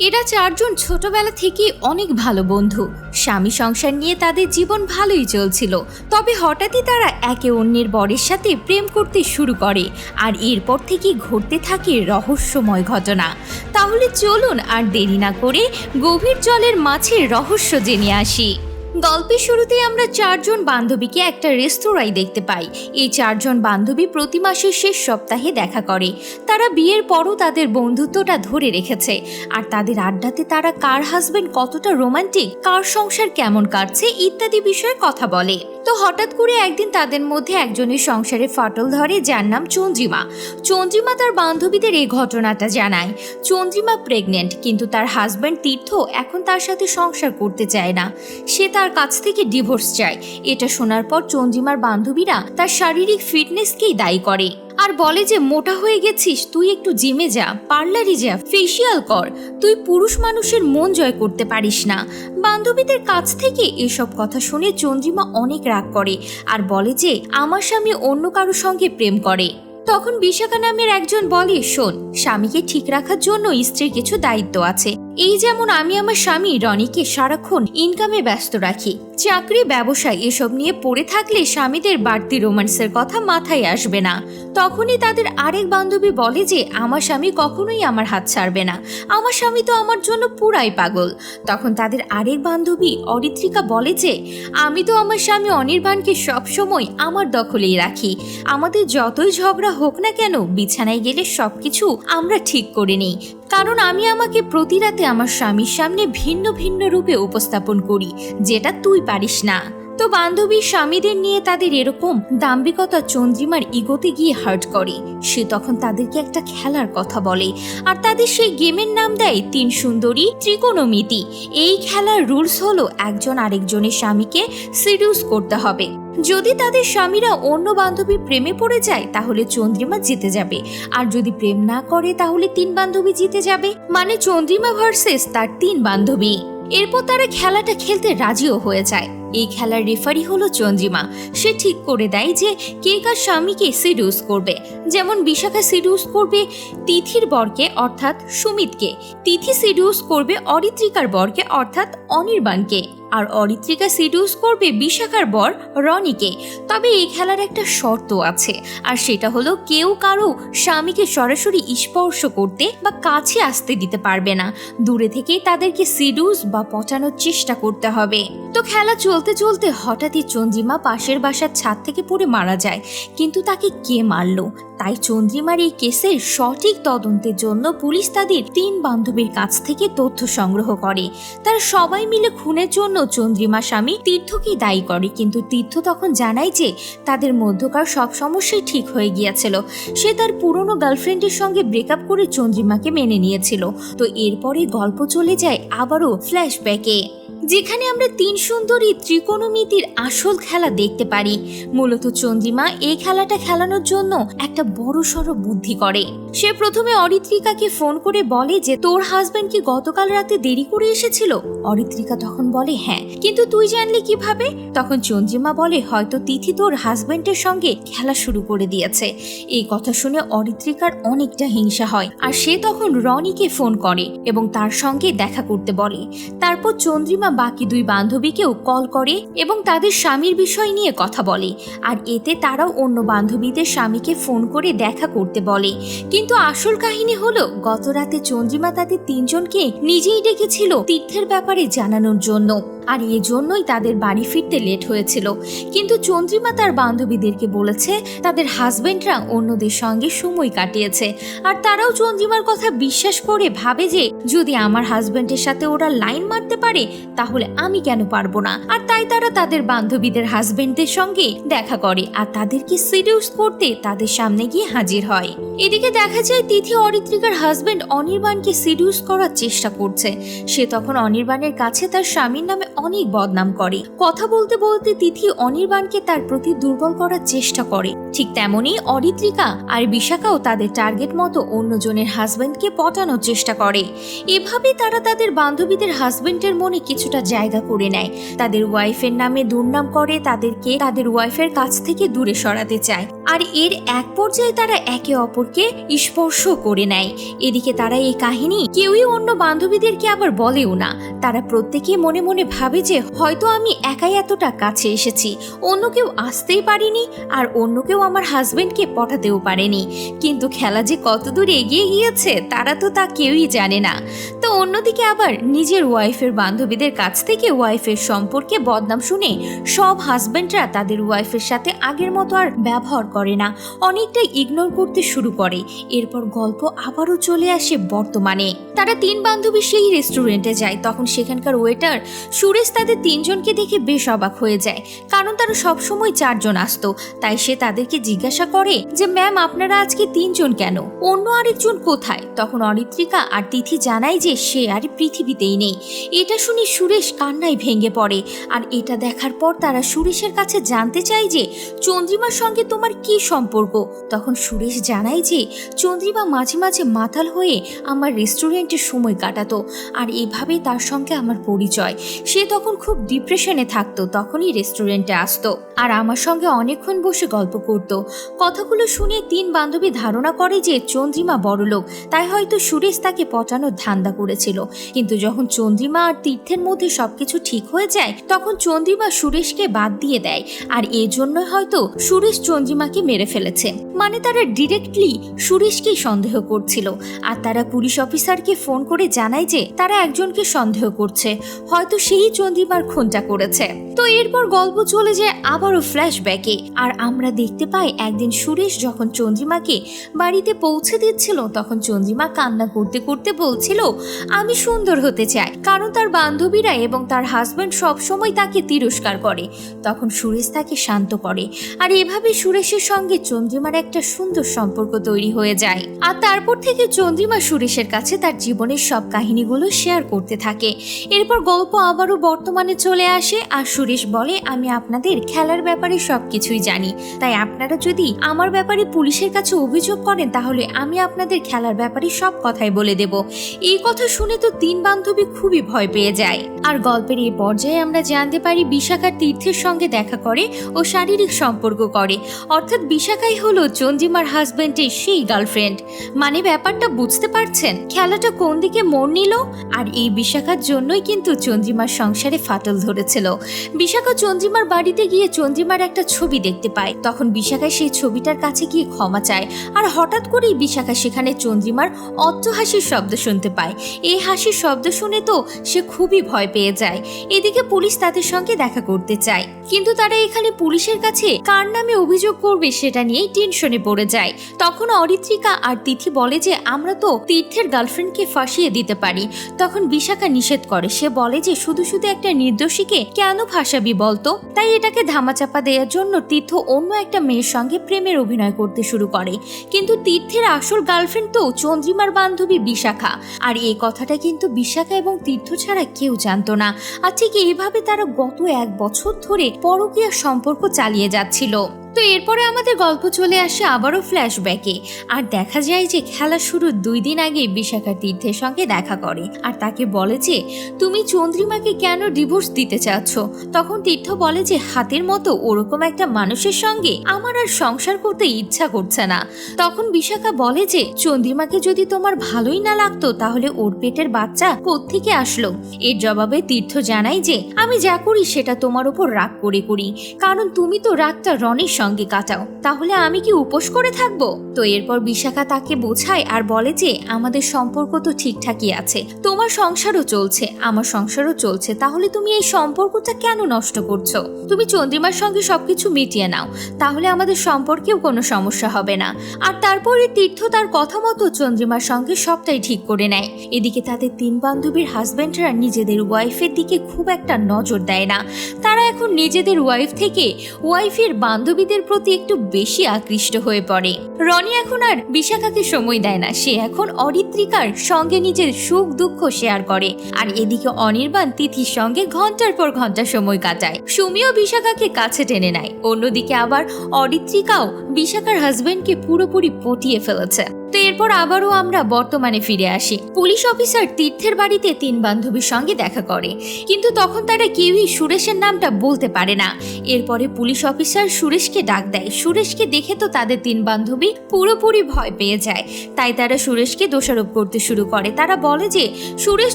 এরা চারজন ছোটবেলা থেকেই অনেক ভালো বন্ধু। স্বামী সংসার নিয়ে তাদের জীবন ভালোই চলছিল। তবে হঠাৎই তারা একে অন্যের বরের সাথে প্রেম করতে শুরু করে আর এরপর থেকে ঘটতে থাকে রহস্যময় ঘটনা। তাহলে চলুন আর দেরি না করে গভীর জলের মাছের রহস্য জেনে আসি। গল্পের শুরুতেই আমরা চারজন বান্ধবীকে একটা রেস্তোরাঁয় দেখতে পাই। এই চারজন বান্ধবী প্রতি মাসের শেষ সপ্তাহে দেখা করে। তারা বিয়ের পরও তাদের বন্ধুত্বটা ধরে রেখেছে। আর তাদের আড্ডাতে তারা কার হাজবেন্ড কতটা রোমান্টিক, কার সংসার কেমন কাটছে ইত্যাদি বিষয়ে কথা বলে। তো হঠাৎ করে একদিন তাদের মধ্যে একজনের সংসারে ফাটল ধরে, যার নাম চন্দ্রিমা চন্দ্রিমা তার বান্ধবীদের এই ঘটনাটা জানায়। চন্দ্রিমা প্রেগনেন্ট কিন্তু তার হাজব্যান্ড তীর্থ এখন তার সাথে সংসার করতে চায় না। সে তার কাছ থেকে ডিভোর্স চায়। এটা শোনার পর চন্দ্রিমার বান্ধবীরা তার শারীরিক ফিটনেসকেই দায়ী করে। আর বলে যে, মোটা হয়ে গেছিস, তুই একটু জিমে যা পার্লারে যা ফেসিয়াল কর। তুই পুরুষ মানুষের মন জয় করতে পারিস না। বান্ধবীদের কাছ থেকে এসব কথা শুনে চন্দ্রিমা অনেক রাগ করে আর বলে যে, আমার স্বামী অন্য কারও সঙ্গে প্রেম করে। তখন বিশাখা নামের একজন বলে, শোন, স্বামীকে ঠিক রাখার জন্য স্ত্রীর কিছু দায়িত্ব আছে। এই যেমন আমি আমার স্বামী রনিকে সারাক্ষণ ইনকামে ব্যস্ত রাখি, চাকরি, ব্যবসায় এসব নিয়ে পড়ে থাকলে স্বামীদের বাড়তি রোমান্সের কথা মাথায় আসবে না। তখনই তাদের আরেক বান্ধবী বলে যে, আমার স্বামী কখনোই আমার হাত ছাড়বে না। আমার স্বামী তো আমার জন্য পুরাই পাগল। তখন তাদের আরেক বান্ধবী অরিত্রিকা বলে যে, আমি তো আমার স্বামী অনির্বাণকে সবসময় আমার দখলেই রাখি। আমাদের যতই ঝগড়া হোক না কেন, বিছানায় গেলে সব কিছু আমরা ঠিক করে নিই। কারণ আমি আমাকে প্রতি রাতে আমার স্বামীর সামনে ভিন্ন ভিন্ন রূপে উপস্থাপন করি, যেটা তুই পারিস না। তো বান্ধবী স্বামীদের নিয়ে তাদের এরকম দাম্ভিকতা চন্দ্রিমার ইগোতে গিয়ে হার্ট করে। সে তখন তাদেরকে একটা খেলার কথা বলে, আর তাদের সেই গেমের নাম দেয় তিন সুন্দরী ত্রিকোণমিতি। এই খেলার রুলস হলো একজন আরেকজনের স্বামীকে সিডিউস করতে হবে। যদি তাদের স্বামীরা অন্য বান্ধবীর প্রেমে পড়ে যায়, তাহলে চন্দ্রিমা জিতে যাবে। আর যদি প্রেম না করে, তাহলে তিন বান্ধবী জিতে যাবে। মানে চন্দ্রিমা ভার্সেস তার তিন বান্ধবী। এরপর তারা খেলাটা খেলতে রাজিও হয়ে যায়। এই খেলার রেফারি হলো চন্দ্রিমা। সে ঠিক করে দেয় যে, কে কার স্বামীকে সিডিউস করবে। যেমন বিশাখা সিডিউস করবে তিথির বরকে, অর্থাৎ সুমিতকে। তিথি সিডিউস করবে অরিত্রিকার বরকে, অর্থাৎ অনির্বাণকে। আর অরিত্রিকা সিডিউস করবে বিশাখার বর রনিকে। তবে এই খেলার একটা শর্ত আছে, আর সেটা হলো কেউ কারও স্বামীকে সরাসরি স্পর্শ করতে বা কাছে আসতে দিতে পারবে না। দূরে থেকেই তাদেরকে সিডিউস বা পচানোর চেষ্টা করতে হবে। তো খেলা চলতে চলতে হঠাৎই চন্দ্রিমা পাশের বাসার ছাদ থেকে পড়ে মারা যায়, কিন্তু তাকে কে মারলো? তাই চন্দ্রিমার এই কেসের সঠিক তদন্তের জন্য পুলিশ তাদের তিন বান্ধবীর কাছ থেকে তথ্য সংগ্রহ করে। তারা সবাই মিলে খুনের জন্য চন্দ্রিমা স্বামী তীর্থকে দায়ী করে, কিন্তু তীর্থ তখন জানায় যে তাদের মধ্যকার সব সমস্যাই ঠিক হয়ে গিয়েছিল। সে তার পুরনো গার্লফ্রেন্ডের সঙ্গে ব্রেকআপ করে চন্দ্রিমাকে মেনে নিয়েছিল। তো এরপরে গল্প চলে যায় আবারও ফ্ল্যাশব্যাকে। যেখানে আমরা তিন সুন্দরী ত্রিকোণমিতির আসল খেলা দেখতে পারি। মূলত চন্দ্রিমা এই খেলাটা খেলানোর জন্য একটা বড় সড় বুদ্ধি করে। সে প্রথমে অরিত্রিকাকে ফোন করে বলে যে, তোর হাজবেন্ড কি গতকাল রাতে দেরি করে এসেছিল? অরিত্রিকা তখন বলে হ্যাঁ। কিন্তু তুই জানলি কীভাবে? তখন চন্দ্রিমা বলে, হয়তো তিথি তোর হাজবেন্ডের সঙ্গে খেলা শুরু করে দিয়েছে। এই কথা শুনে অরিত্রিকার অনেকটা হিংসা হয় আর সে তখন রনিকে ফোন করে এবং তার সঙ্গে দেখা করতে বলে। তারপর চন্দ্রিমা বাকি দুই বান্ধবীকেও কল করে এবং তাদের স্বামীর বিষয় নিয়ে কথা বলে। আর এতে তারাও অন্য বান্ধবীদের স্বামীকে ফোন করে দেখা করতে বলে। কিন্তু আসল কাহিনী হলো গত রাতে চন্দ্রিমা তাদের তিনজনকে নিজেই ডেকেছিল তীর্থের ব্যাপারে জানানোর জন্য। আর এজন্যই তাদের বাড়ি ফিরতে লেট হয়েছিল। কিন্তু চন্দ্রিমা তার বান্ধবীদেরকে বলেছে, তাদের হাজবেন্ডরা অন্যদের সঙ্গে সময় কাটিয়েছে। আর তারাও চন্দ্রিমার কথা বিশ্বাস করে ভাবে যে, যদি আমার হাজবেন্ডের সাথে ওরা লাইন মারতে পারে তাহলে আমি কেন পারব না? আর তাই তারা তাদের বান্ধবীদের হাজবেন্ডদের সঙ্গে দেখা করে আর তাদেরকে সিডিউস করতে তাদের সামনে গিয়ে হাজির হয়। এদিকে দেখা যায় তিথি অরিত্রিকার হাজবেন্ড অনির্বাণকে সিডিউস করার চেষ্টা করছে। সে তখন অনির্বাণের কাছে তার স্বামীর নামে অনেক বদনাম করে। কথা বলতে বলতে তিথি অনির্বাণকে তার প্রতি দুর্বল করার চেষ্টা করে। ঠিক তেমনি অরিত্রিকা আর বিশাখাও তাদের টার্গেট মতো অন্যজনের হাজবেন্ডকে পটানোর চেষ্টা করে। এভাবে তারা তাদের বান্ধবীদের হাজবেন্ডের মনে কিছুটা জায়গা করে নেয়। তাদের ওয়াইফের নামে দুর্নাম করে, তাদেরকে তাদের ওয়াইফের কাছ থেকে দূরে সরাতে চায়। আর এর এক পর্যায়ে তারা একে অপরকে স্পর্শ করে নেয়। এদিকে তারা এই কাহিনী কেউই অন্য বান্ধবীদেরকে আবার বলেও না। তারা প্রত্যেকে মনে মনে ভাবে যে, হয়তো আমি একাই এতটা কাছে এসেছি। অন্য কেউ আসতেই পারিনি আর অন্য কেউ আমার হাজবেন্ডকে পটাতেও পারেনি। কিন্তু খেলা যে কতদূর এগিয়ে গিয়েছে, তারা তো তা কেউই জানে না। তো অন্যদিকে আবার নিজের ওয়াইফের বান্ধবীদের কাছ থেকে ওয়াইফের সম্পর্কে বদনাম শুনে সব হাজব্যান্ডরা তাদের ওয়াইফের সাথে আগের মতো আর ব্যবহার করে না। অনেকটাই ইগনোর করতে শুরু করে। এরপর গল্প আবারও চলে আসে বর্তমানে। তারা তিন বান্ধবী সেই রেস্টুরেন্টে যায়। তখন সেখানকার ওয়েটার সুরেশ তাদের তিনজনকে দেখে বেশ অবাক হয়ে যায়। কারণ তারা সবসময় চারজন আসতো। তাই সে তাদেরকে জিজ্ঞাসা করে যে, ম্যাম, আপনারা আজকে তিনজন কেন? অন্য আরেকজন কোথায়? তখন অরিত্রিকা আর তিথি জানায় যে, সে আর পৃথিবীতেই নেই। এটা শুনে সুরেশ কান্নায় ভেঙে পড়ে। আর এটা দেখার পর তারা সুরেশের কাছে জানতে চায় যে, চন্দ্রিমার সঙ্গে তোমার কি সম্পর্ক? তখন সুরেশ জানায় যে, চন্দ্রিমা মাঝে মাঝে মাতাল হয়ে আমার রেস্টুরেন্টে সময় কাটাতো। আর এভাবেই তার সঙ্গে আমার পরিচয়। সে তখন খুব ডিপ্রেশনে থাকতো, তখনই রেস্টুরেন্টে আসতো। আর আমার সঙ্গে অনেকক্ষণ বসে গল্প করত। কথাগুলো শুনে তিন বান্ধবী ধারণা করে যে, চন্দ্রিমা বড়লোক। তাই হয়তো সুরেশ তাকে পচানোর ধান্দা করেছিল। কিন্তু যখন চন্দ্রিমা আর তীর্থের মধ্যে সবকিছু ঠিক হয়ে যায়, তখন চন্দ্রিমা সুরেশকে বাদ দিয়ে দেয়। আর এই জন্য হয়তো সুরেশ চন্দ্রিমাকে মেরে ফেলেছে। মানে তারা ডিরেক্টলি সুরেশকেই সন্দেহ করছিল। আর তারা পুলিশ অফিসারকে ফোন করে জানায় যে তারা একজনকে সন্দেহ করছে। হয়তো সেই চন্দ্রিমার খুনটা করেছে। তো এরপর গল্প চলে যায় আবারও ফ্ল্যাশব্যাকে আর আমরা দেখতে পাই একদিন সুরেশ যখন চন্দ্রিমাকে বাড়িতে পৌঁছে দিচ্ছিল, তখন চন্দ্রিমা কান্না করতে করতে বলছিল, আমি সুন্দর হতে চাই। কারণ তার বান্ধবীরা এবং তার হাজব্যান্ড সবসময় তাকে তিরস্কার করে। তখন সুরেশ তাকে শান্ত করে। আর এভাবে সুরেশের সঙ্গে চন্দ্রিমার একটা সুন্দর সম্পর্ক তৈরি হয়ে যায়। আর তারপর থেকে চন্দ্রিমা সুরেশের কাছে তার জীবনের সব কাহিনীগুলো শেয়ার করতে থাকে। এরপর গল্প আবারও বর্তমানে চলে আসে আর সুরেশ বলে, আমি আপনাদের খেলার ব্যাপারে সব কিছুই জানি। তাই আপনারা যদি আমার ব্যাপারে পুলিশের কাছে অভিযোগ করেন, তাহলে আমি আপনাদের খেলার ব্যাপারে সব কথাই বলে দেব। এই কথা শুনে তো তিন বান্ধবী খুবই ভয় পেয়ে যায়। আর গল্পের এই পর্যায়ে আমরা জানতে পারি বিশাখার তীর্থের সঙ্গে দেখা করে ও শারীরিক সম্পর্ক করে। অর্থাৎ বিশাখাই হলো চন্দ্রিমার হাজবেন্ডের সেই গার্লফ্রেন্ড। মানে ব্যাপারটা বুঝতে পারছেন? খেলাটা কোন দিকে মোড় নিল? আর এই বিশাখার জন্যই কিন্তু চন্দ্রিমার সংসারে ফাটল ধরেছিল। বিশাখা চন্দ্রিমার বাড়িতে গিয়ে চন্দ্রিমার একটা ছবি দেখতে পায়। তখন বিশাখা সেই ছবিটার কাছে গিয়ে ক্ষমা চায়। আর হঠাৎ করেই বিশাখা সেখানে চন্দ্রিমার অট্ট হাসির শব্দ শুনতে পায়। এই হাসির শব্দ শুনে তো সে খুবই ভয় পেয়ে যায়। এদিকে পুলিশ তাদের সঙ্গে দেখা করতে চায়। কিন্তু তারা এখানে পুলিশের কাছে কার নামে অভিযোগ করবে সেটা নিয়েই টেনশনে পড়ে যায়। তখন অরিত্রিকা আর তিথি বলে যে, আমরা তো তীর্থের গার্লফ্রেন্ডকে ফাঁসিয়ে দিতে পারি। তখন বিশাখা নিষেধ করে। সে বলে যে, শুধু শুধু একটা নির্দোষীকে কেন ফাঁসাবি বলতো? তাই এটাকে ধামাচাপা দেওয়ার জন্য তীর্থ অন্য একটা মেয়ের সঙ্গে প্রেমের অভিনয় করতে শুরু করে। কিন্তু তীর্থের আসল গার্লফ্রেন্ড তো চন্দ্রিমার বান্ধবী বিশাখা। আর এই কথাটা কিন্তু বিশাখা এবং তীর্থ ছাড়া কেউ জানতো না। আর ঠিক এইভাবে তারা গত এক বছর ধরে পরকীয়া সম্পর্ক চালিয়ে যাচ্ছিল। তো এরপরে আমাদের গল্প চলে আসে আবারও ফ্ল্যাশব্যাকে আর দেখা যায় যে খেলা শুরুর দুই দিন আগে বিশাখা তীর্থের সঙ্গে দেখা করে। আর তাকে বলে যে, তুমি চন্দ্রিমাকে কেন ডিভোর্স দিতে চাচ্ছ? তখন তীর্থ বলে যে, হাতের মতো ওরকম একটা মানুষের সঙ্গে আমার আর সংসার করতে ইচ্ছা করছে না। তখন বিশাখা বলে যে, চন্দ্রিমাকে যদি তোমার ভালোই না লাগতো, তাহলে ওর পেটের বাচ্চা কোত্থেকে আসলো? এর জবাবে তীর্থ জানাই যে, আমি যা করি সেটা তোমার উপর রাগ করে করি। কারণ তুমি তো রাগটা রনের সঙ্গে কাটাও। তাহলে আমি কি উপোস করে থাকব? তো এরপর বিশাখা তাকে বোঝায় আর বলে যে, আমাদের সম্পর্ক তো ঠিকঠাকই আছে। তোমার সংসারও চলছে। আমার সংসারও চলছে। তাহলে তুমি এই সম্পর্কটা কেন নষ্ট করছ? তুমি চন্দ্রিমার সঙ্গে সবকিছু মিটিয়ে নাও। তাহলে আমাদের সম্পর্কেও কোনো সমস্যা হবে না। আর তারপরে তীর্থ তার কথা মতো চন্দ্রিমার সঙ্গে সবটাই ঠিক করে নেয়। এদিকে তাদের তিন বান্ধবীর হাজব্যান্ডরা নিজেদের ওয়াইফের দিকে খুব একটা নজর দেয় না। তারা এখন নিজেদের ওয়াইফ থেকে ওয়াইফের বান্ধবীদের তাদের প্রতি একটু বেশি আকৃষ্ট হয়ে পড়ে। রনি এখন আর বিশাখাকে সময় দেয় না। সে এখন অরিত্রিকার সঙ্গে নিজের সুখ দুঃখ শেয়ার করে। আর এদিকে অনির্বাণ তিথির সঙ্গে ঘণ্টার পর ঘণ্টা সময় কাটায়। সুমিও বিশাখাকে কাছে টেনে নেয়। অন্যদিকে আবার অরিত্রিকাও বিশাখার হাজবেন্ডকে পুরোপুরি পটিয়ে ফেলেছে। তো এরপর আবারও আমরা বর্তমানে ফিরে আসি। পুলিশ অফিসার তীর্থের বাড়িতে তিন বান্ধবীর সঙ্গে দেখা করে। কিন্তু তখন তারা কেউই সুরেশের নামটা বলতে পারে না। এরপরে পুলিশ অফিসার সুরেশকে ডাক দেয়। সুরেশকে দেখে তো তাদের তিন বান্ধবী পুরোপুরি ভয় পেয়ে যায়। তাই তারা সুরেশকে দোষারোপ করতে শুরু করে। তারা বলে যে, সুরেশ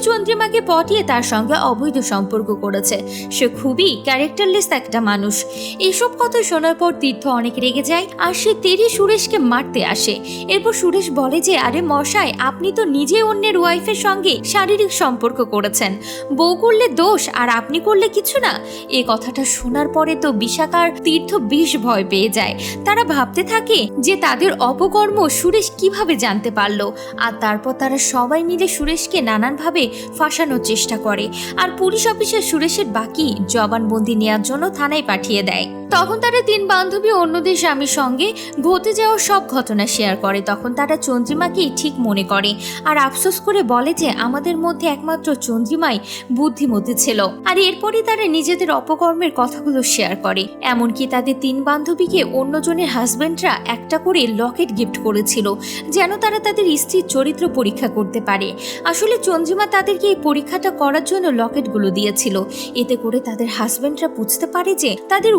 চন্দ্রিমাকে পটিয়ে তার সঙ্গে অবৈধ সম্পর্ক করেছে। সে খুবই ক্যারেক্টারলেস একটা মানুষ। এসব কথা শোনার পর তীর্থ অনেক রেগে যায় আর সে তেরি সুরেশকে মারতে আসে। এরপর সুরেশ বলে যে, আরে মশাই, আপনি তো নিজে অন্যের ওয়াইফের সঙ্গে শারীরিক সম্পর্ক করেছেন। বউ করলে দোষ আর আপনি করলে কিছু না। এ কথাটা শোনার পরে তো বিশাখার তীর্থ বেশ ভয় পেয়ে যায়। তারা ভাবতে থাকে যে, তাদের অপকর্ম সুরেশ কীভাবে জানতে পারল? আর তারপর তারা সবাই মিলে সুরেশকে নানানভাবে ফাঁসানোর চেষ্টা করে। আর পুলিশ অফিসার সুরেশের বাকি জবানবন্দি নেওয়ার জন্য থানায় পাঠিয়ে দেয়। তখন তারা তিন বান্ধবী অন্যদের স্বামীর সঙ্গে ঘটে যাওয়া সব ঘটনা শেয়ার করে। তখন তারা চন্দ্রিমাকেই ঠিক মনে করে আর আফসোস করে বলে যে আমাদের মধ্যে একমাত্র চন্দ্রিমাই বুদ্ধিমতী ছিল। আর এরপরই তারা নিজেদের অপকর্মের কথাগুলো শেয়ার করে। এমনকি তাদের তিন বান্ধবীকে অন্যজনের হাজব্যান্ডরা একটা করে লকেট গিফট করেছিল, যেন তারা তাদের স্ত্রীর চরিত্র পরীক্ষা করতে পারে। আসলে চন্দ্রিমা তাদেরকে এই পরীক্ষাটা করার জন্য লকেটগুলো দিয়েছিল। এতে করে তাদের হাজব্যান্ডরা বুঝতে পারে যে তাদের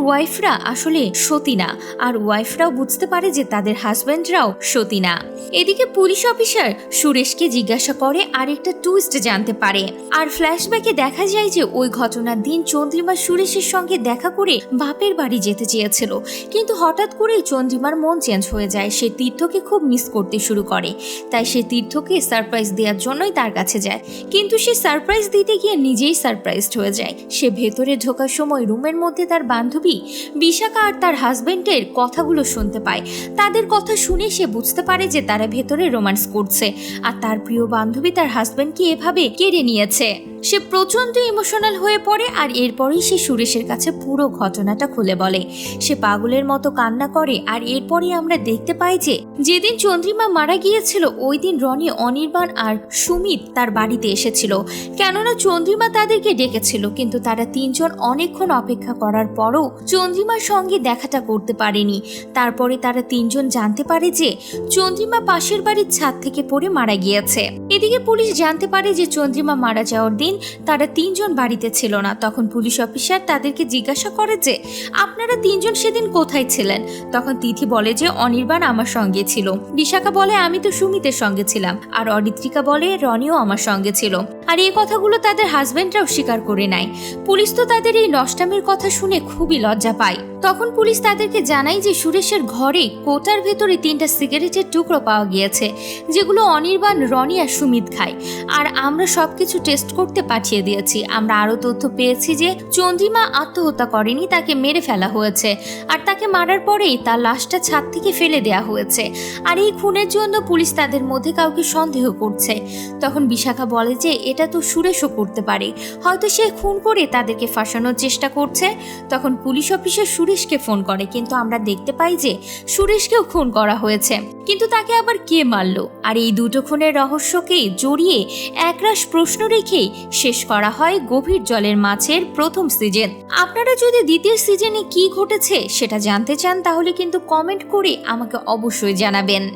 ওয়াইফরা আসলে সতী না, আর ওয়াইফরাও বুঝতে পারে যে তাদের হাজব্যান্ডরাও সতী না। এদিকে পুলিশ অফিসার সুরেশকে জিজ্ঞাসা করে আর একটা টুইস্ট জানতে পারে। আর ফ্ল্যাশব্যাকে দেখা যায় যে ওই ঘটনার দিন চন্দ্রিমা সুরেশের সঙ্গে দেখা করে বাপের বাড়ি যেতে চেয়েছিল। কিন্তু হঠাৎ করেই চন্দ্রিমার মন চেঞ্জ হয়ে যায়, সে তীর্থকে খুব মিস করতে শুরু করে। তাই সে তীর্থকে সারপ্রাইজ দেওয়ার জন্যই তার কাছে যায়। কিন্তু সে সারপ্রাইজ দিতে গিয়ে নিজেই সারপ্রাইজড হয়ে যায়। সে ভেতরে ঢোকার সময় রুমের মধ্যে তার বান্ধবী বিশাখা আর তার হাজবেন্ডের কথাগুলো শুনতে পায়। তাদের কথা শুনে সে বুঝতে পারে যে তারা ভেতরে রোমান্স করছে। আর তার প্রিয় বান্ধবী তার হাজব্যান্ডকে এভাবে কেড়ে নিয়েছে। সে প্রচণ্ড ইমোশনাল হয়ে পড়ে আর এরপরেই সে সুরেশের কাছে পুরো ঘটনাটা খুলে বলে। সে পাগলের মতো কান্না করে আর এরপরেই আমরা দেখতে পাই যে, যেদিন চন্দ্রিমা মারা গিয়েছিল, ওই দিন রনি, অনির্বাণ আর সুমিত তার বাড়িতে এসেছিল। কেননা চন্দ্রিমা তাদেরকে ডেকেছিল, কিন্তু তারা তিনজন অনেকক্ষণ অপেক্ষা করার পরও চন্দ্রিমার সঙ্গে দেখাটা করতে পারেনি। তারপরে তারা তিনজন জানতে পারে যে, চন্দ্রিমা পাশের বাড়ির ছাদ থেকে পড়ে মারা গিয়েছে। এদিকে পুলিশ জানতে পারে যে, চন্দ্রিমা মারা যাওয়ার দিন তারা তিনজন বাড়িতে ছিল না। তখন পুলিশ অফিসার তাদেরকে জিজ্ঞাসা করে যে, আপনারা তিনজন সেদিন কোথায় ছিলেন? তখন তিথি বলে যে, অনির্বাণ আমার সঙ্গে ছিল। বিশাখা বলে, আমি তো সুমিতের সঙ্গে ছিলাম। আর অরিত্রিকা বলে, রনিও আমার সঙ্গে ছিল। আর এই কথাগুলো তাদের হাজবেন্ডরাও স্বীকার করে নেয়। পুলিশ তো তাদের এই নষ্টামের কথা শুনে খুবই লজ্জা পায়। তখন পুলিশ তাদেরকে জানায় যে, সুরেশের ঘরে কোটার ভেতরে তিনটা সিগারেটের টুকরো পাওয়া গিয়েছে, যেগুলো অনির্বাণ, রনি আর সুমিত খায়। আর আমরা সবকিছু টেস্ট করতে পাঠিয়ে দিয়েছি। আমরা আরও তথ্য পেয়েছি যে চন্দ্রিমা আত্মহত্যা করেনি, তাকে মেরে ফেলা হয়েছে। আর তাকে মারার পরেই তার লাশটা ছাদ থেকে ফেলে দেওয়া হয়েছে। আর এই খুনের জন্য পুলিশ তাদের মধ্যে কাউকে সন্দেহ করছে। তখন বিশাখা বলে যে, এটা তো সুরেশও করতে পারে। হয়তো সে খুন করে তাদেরকে ফাঁসানোর চেষ্টা করছে। তখন পুলিশ অফিসার সুরেশকে ফোন করে, কিন্তু আমরা দেখতে পাই যে সুরেশকেও খুন করা হয়েছে। কিন্তু তাকে আবার কে মারলো? আর এই দুটো খুনের রহস্যকে জড়িয়ে একরাশ প্রশ্ন রেখেই শেষ করা হয় গভীর জলের মাছের প্রথম সিজন আপনারা যদি দ্বিতীয় সিজনে কি ঘটেছে সেটা জানতে চান, তাহলে কিন্তু কমেন্ট করে আমাকে অবশ্যই জানাবেন।